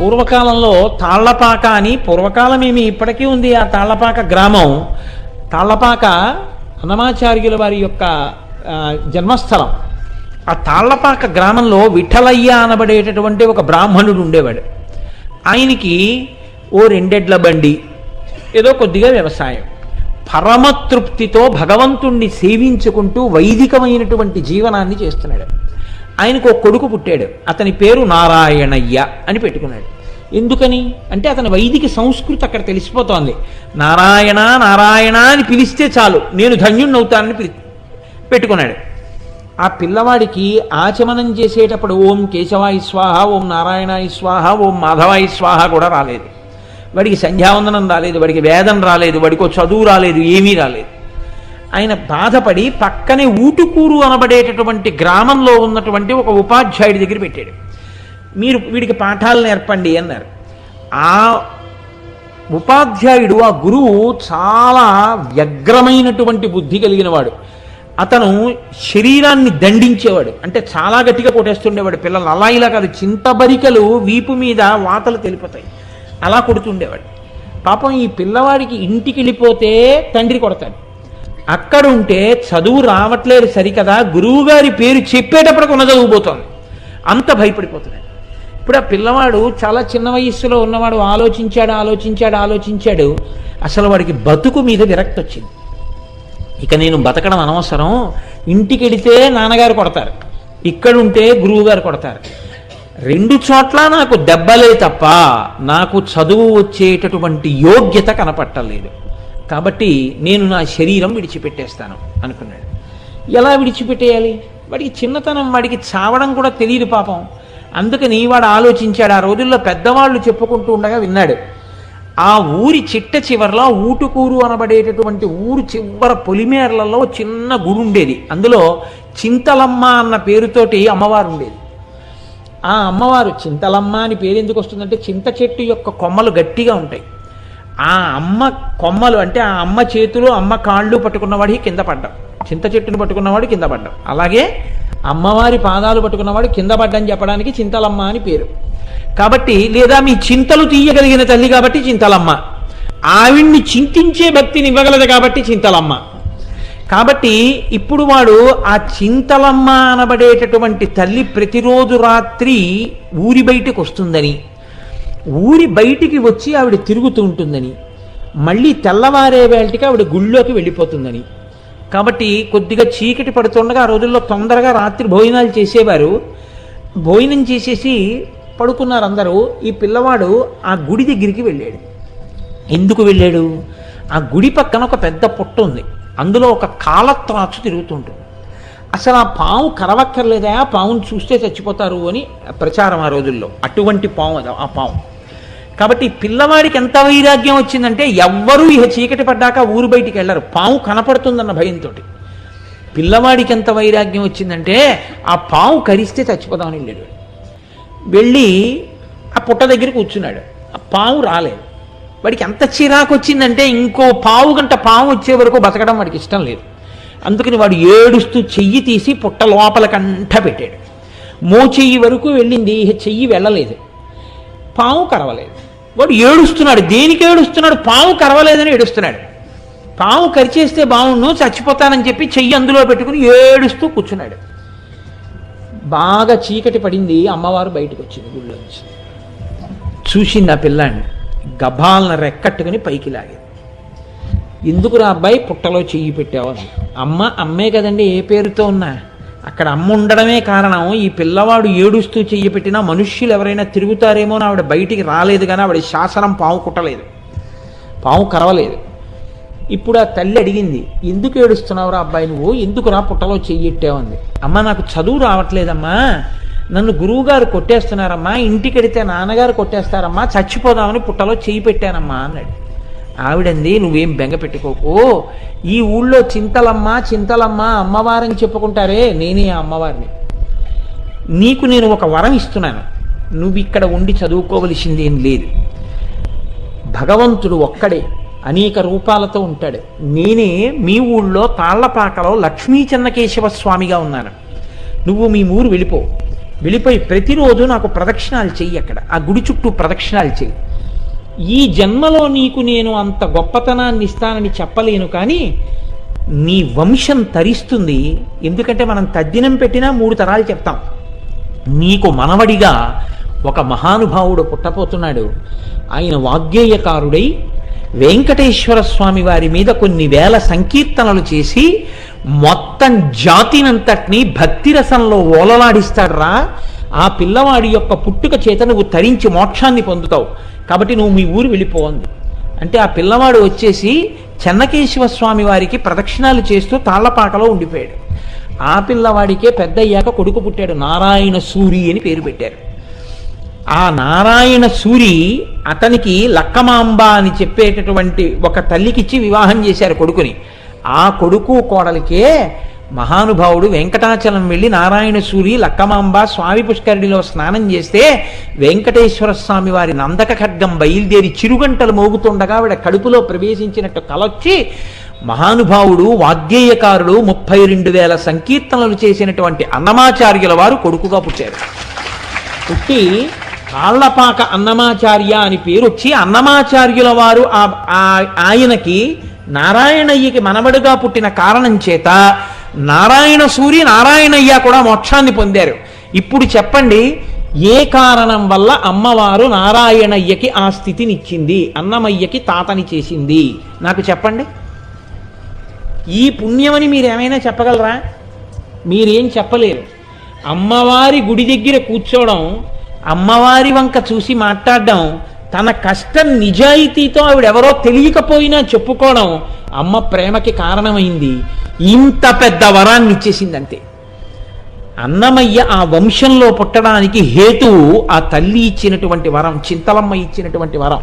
పూర్వకాలంలో తాళ్ళపాక అని పూర్వకాలమేమి ఇప్పటికీ ఉంది. ఆ తాళ్ళపాక గ్రామం తాళ్ళపాక అన్నమాచార్యుల వారి యొక్క జన్మస్థలం. ఆ తాళ్ళపాక గ్రామంలో విఠలయ్య అనబడేటటువంటి ఒక బ్రాహ్మణుడు ఉండేవాడు. ఆయనకి ఓ రెండెడ్ల బండి ఏదో కొద్దిగా వ్యవసాయం. పరమతృప్తితో భగవంతుణ్ణి సేవించుకుంటూ వైదికమైనటువంటి జీవనాన్ని చేస్తున్నాడు. ఆయనకు ఒక కొడుకు పుట్టాడు. అతని పేరు నారాయణయ్య అని పెట్టుకున్నాడు. ఎందుకని? అంటే అతని వైదిక సంస్కృతి అక్కడ తెలిసిపోతోంది. నారాయణ నారాయణ అని పిలిస్తే చాలు నేను ధన్యుణ్ణవుతానని పిలి పెట్టుకున్నాడు. ఆ పిల్లవాడికి ఆచమనం చేసేటప్పుడు ఓం కేశవాయి స్వాహ ఓం నారాయణాయి స్వాహ ఓం మాధవాయి స్వాహ కూడా రాలేదు. వాడికి సంధ్యావందనం రాలేదు వాడికి వేదం రాలేదు వాడికి చదువు రాలేదు ఏమీ రాలేదు. ఆయన బాధపడి పక్కనే ఊటుకూరు అనబడేటటువంటి గ్రామంలో ఉన్నటువంటి ఒక ఉపాధ్యాయుడి దగ్గర పెట్టాడు. మీరు వీడికి పాఠాలు నేర్పండి అన్నారు. ఆ ఉపాధ్యాయుడు ఆ గురువు చాలా వ్యగ్రమైనటువంటి బుద్ధి కలిగిన వాడు అతను శరీరాన్ని దండించేవాడు. అంటే చాలా గట్టిగా కొట్టేస్తుండేవాడు. పిల్లలు అలా ఇలా కాదు చింతబరికలు వీపు మీద వాతలు తెలిపోతాయి. అలా కొడుతుండేవాడు. పాపం ఈ పిల్లవాడికి ఇంటికి వెళ్ళిపోతే తండ్రి కొడతాడు. అక్కడ ఉంటే చదువు రావట్లేదు సరికదా గురువుగారి పేరు చెప్పేటప్పటికి ఉన్న చదువుపోతోంది అంత భయపడిపోతున్నాడు ఇప్పుడు ఆ పిల్లవాడు చాలా చిన్న వయస్సులో ఉన్నవాడు ఆలోచించాడు ఆలోచించాడు ఆలోచించాడు. అసలు వాడికి బతుకు మీద విరక్తి వచ్చింది. ఇక నేను బతకడం అనవసరం. ఇంటికి వెడితే నాన్నగారు కొడతారు. ఇక్కడ ఉంటే గురువుగారు కొడతారు. రెండు చోట్ల నాకు దెబ్బలే తప్ప నాకు చదువు వచ్చేటటువంటి యోగ్యత కనపట్టలేదు. కాబట్టి నేను నా శరీరం విడిచిపెట్టేస్తాను అనుకున్నాడు. ఎలా విడిచిపెట్టేయాలి? వాడికి చిన్నతనం వాడికి చావడం కూడా తెలియదు పాపం. అందుకని వాడు ఆలోచించాడు ఆ రోజుల్లో పెద్దవాళ్ళు చెప్పుకుంటూ ఉండగా విన్నాడు ఆ ఊరి చిట్ట చివరలో ఊటుకూరు అనబడేటటువంటి ఊరు చివర పొలిమేర్లలో చిన్న గుడి ఉండేది. అందులో చింతలమ్మ అన్న పేరుతోటి అమ్మవారు ఉండేది. ఆ అమ్మవారు చింతలమ్మ అని పేరు ఎందుకు వస్తుందంటే చింత చెట్టు యొక్క కొమ్మలు గట్టిగా ఉంటాయి. ఆ అమ్మ కొమ్మలు అంటే ఆ అమ్మ చేతులు అమ్మ కాళ్ళు పట్టుకున్నవాడి కింద పడ్డాం. చింత చెట్టును పట్టుకున్నవాడు కింద పడ్డాం. అలాగే అమ్మవారి పాదాలు పట్టుకున్నవాడు కింద పడ్డని చెప్పడానికి చింతలమ్మ అని పేరు. కాబట్టి లేదా మీ చింతలు తీయగలిగిన తల్లి కాబట్టి చింతలమ్మ. ఆవిడ్ని చింతించే భక్తిని ఇవ్వగలదు కాబట్టి చింతలమ్మ. కాబట్టి ఇప్పుడు వాడు ఆ చింతలమ్మ అనబడేటటువంటి తల్లి ప్రతిరోజు రాత్రి ఊరి బయటకు వస్తుందని. ఊరి బయటికి వచ్చి ఆవిడ తిరుగుతూ ఉంటుందని మళ్ళీ తెల్లవారే వేళటికి ఆవిడ గుళ్ళోకి వెళ్ళిపోతుందని. కాబట్టి కొద్దిగా చీకటి పడుతుండగా ఆ రోజుల్లో తొందరగా రాత్రి భోజనాలు చేసేవారు. భోజనం చేసేసి పడుకున్నారు అందరూ. ఈ పిల్లవాడు ఆ గుడి దగ్గరికి వెళ్ళాడు. ఎందుకు వెళ్ళాడు? ఆ గుడి పక్కన ఒక పెద్ద పుట్ట ఉంది. అందులో ఒక కాలత్రాచు తిరుగుతుంటుంది. అసలు ఆ పాము కరవక్కర్లేదా? పావును చూస్తే చచ్చిపోతారు అని ప్రచారం ఆ రోజుల్లో. అటువంటి పాము అది ఆ పాము. కాబట్టి పిల్లవాడికి ఎంత వైరాగ్యం వచ్చిందంటే ఎవ్వరూ ఇహ చీకటి పడ్డాక ఊరు బయటికి వెళ్ళరు. పాము కనపడుతుందన్న భయంతో పిల్లవాడికి ఎంత వైరాగ్యం వచ్చిందంటే ఆ పాము కరిస్తే చచ్చిపోదామని వెళ్ళాడు. వాడు. వెళ్ళి ఆ పుట్ట దగ్గర కూర్చున్నాడు. ఆ పాము రాలేదు. వాడికి ఎంత చిరాకు వచ్చిందంటే ఇంకో పావు గంట పాము వచ్చే వరకు బతకడం వాడికి ఇష్టం లేదు. అందుకని వాడు ఏడుస్తూ చెయ్యి తీసి పుట్ట లోపలకంట పెట్టాడు. మో చెయ్యి వరకు వెళ్ళింది. చెయ్యి వెళ్ళలేదు. పాము కరవలేదు. వాడు ఏడుస్తున్నాడు. దేనికి ఏడుస్తున్నాడు? పాము కరవలేదని ఏడుస్తున్నాడు. పాము కరిచేస్తే బాగుండు చచ్చిపోతానని చెప్పి చెయ్యి అందులో పెట్టుకుని ఏడుస్తూ కూర్చున్నాడు. బాగా చీకటి పడింది. అమ్మవారు బయటకు వచ్చింది గుళ్ళో నుంచి. చూసింది ఆ పిల్లాన్ని గభాలను రెక్కట్టుకుని పైకి లాగింది. ఎందుకు రా అబ్బాయి? పుట్టలో చెయ్యి పెట్టావు అమ్మ అమ్మే కదండి ఏ పేరుతో ఉన్నా. అక్కడ అమ్మ ఉండడమే కారణం ఈ పిల్లవాడు ఏడుస్తూ చెయ్యి పెట్టినా మనుష్యులు ఎవరైనా తిరుగుతారేమో అని ఆవిడ బయటికి రాలేదు కానీ ఆవిడ శాసనం పాము కుట్టలేదు పాము కరవలేదు. ఇప్పుడు ఆ తల్లి అడిగింది ఎందుకు ఏడుస్తున్నావురా అబ్బాయి నువ్వు? ఎందుకు రా పుట్టలో చెయ్యెట్టావంది అమ్మ నాకు చదువు రావట్లేదమ్మా. నన్ను గురువుగారు కొట్టేస్తున్నారమ్మా. ఇంటికి నాన్నగారు కొట్టేస్తారమ్మా. చచ్చిపోదామని పుట్టలో చెయ్యి పెట్టానమ్మా అన్నాడు. ఆవిడంది నువ్వేం బెంగ పెట్టుకోకు. ఈ ఊళ్ళో చింతలమ్మ చింతలమ్మ అమ్మవారని చెప్పుకుంటారే నేనే ఆ అమ్మవారిని. నీకు నేను ఒక వరం ఇస్తున్నాను. నువ్వు ఇక్కడ ఉండి చదువుకోవలసింది ఏం లేదు. భగవంతుడు ఒక్కడే అనేక రూపాలతో ఉంటాడు. నేనే మీ ఊళ్ళో తాళ్ళపాకలో లక్ష్మీ చెన్నకేశవ స్వామిగా ఉన్నాను. నువ్వు మీ ఊరు వెళ్ళిపో. వెళ్ళిపోయి ప్రతిరోజు నాకు ప్రదక్షిణాలు చెయ్యి అక్కడ. ఆ గుడి చుట్టూ ప్రదక్షిణాలు చెయ్యి. ఈ జన్మలో నీకు నేను అంత గొప్పతనాన్ని ఇస్తానని చెప్పలేను కానీ నీ వంశం తరిస్తుంది. ఎందుకంటే మనం తద్దినం పెట్టినా మూడు తరాలు చెప్తాం. నీకు మనవడిగా ఒక మహానుభావుడు పుట్టపోతున్నాడు ఆయన వాగ్గేయకారుడై వెంకటేశ్వర స్వామి వారి మీద కొన్ని వేల సంకీర్తనలు చేసి మొత్తం జాతినంతటినీ భక్తిరసంలో ఓలలాడిస్తాడు ఓలలాడిస్తాడ్రా. ఆ పిల్లవాడి యొక్క పుట్టుక చేత నువ్వు తరించి మోక్షాన్ని పొందుతావు. కాబట్టి నువ్వు మీ ఊరు వెళ్ళిపోవంది అంటే ఆ పిల్లవాడు వచ్చేసి చెన్నకేశవ స్వామి వారికి ప్రదక్షిణాలు చేస్తూ తాళ్ళపాకలో ఉండిపోయాడు. ఆ పిల్లవాడికే పెద్ద అయ్యాక కొడుకు పుట్టాడు నారాయణ సూరి అని పేరు పెట్టారు. ఆ నారాయణ సూరి అతనికి లక్కమాంబ అని చెప్పేటటువంటి ఒక తల్లికిచ్చి వివాహం చేశారు కొడుకుని. ఆ కొడుకు కోడలికే మహానుభావుడు వెంకటాచలం వెళ్ళి నారాయణ సూరి లక్కమాంబ స్వామి పుష్కరిణిలో స్నానం చేస్తే వెంకటేశ్వర స్వామి వారి నందక ఖడ్గం బయలుదేరి చిరుగంటలు మోగుతుండగా ఆవిడ కడుపులో ప్రవేశించినట్టు కలొచ్చి మహానుభావుడు వాగ్గేయకారుడు ముప్పై రెండు వేల సంకీర్తనలు చేసినటువంటి అన్నమాచార్యుల వారు కొడుకుగా పుట్టారు. పుట్టి కాళ్ళపాక అన్నమాచార్య అని పేరు వచ్చి అన్నమాచార్యుల వారు ఆ- ఆ- ఆయనకి నారాయణయ్యకి మనవడుగా పుట్టిన కారణం చేత నారాయణ సూరి నారాయణయ్య కూడా మోక్షాన్ని పొందారు. ఇప్పుడు చెప్పండి ఏ కారణం వల్ల అమ్మవారు నారాయణయ్యకి ఆ స్థితినిచ్చింది అన్నమయ్యకి తాతని చేసింది? నాకు చెప్పండి. ఈ పుణ్యమని మీరు ఏమైనా చెప్పగలరా? మీరేం చెప్పలేరు. అమ్మవారి గుడి దగ్గర కూర్చోవడం అమ్మవారి వంక చూసి మాట్లాడడం తన కష్టం నిజాయితీతో ఆవిడెవరో తెలియకపోయినా చెప్పుకోవడం అమ్మ ప్రేమకి కారణమైంది. ఇంత పెద్ద వరాన్ని ఇచ్చేసింది అంతే అన్నమయ్య ఆ వంశంలో పుట్టడానికి హేతువు ఆ తల్లి ఇచ్చినటువంటి వరం చింతలమ్మ ఇచ్చినటువంటి వరం.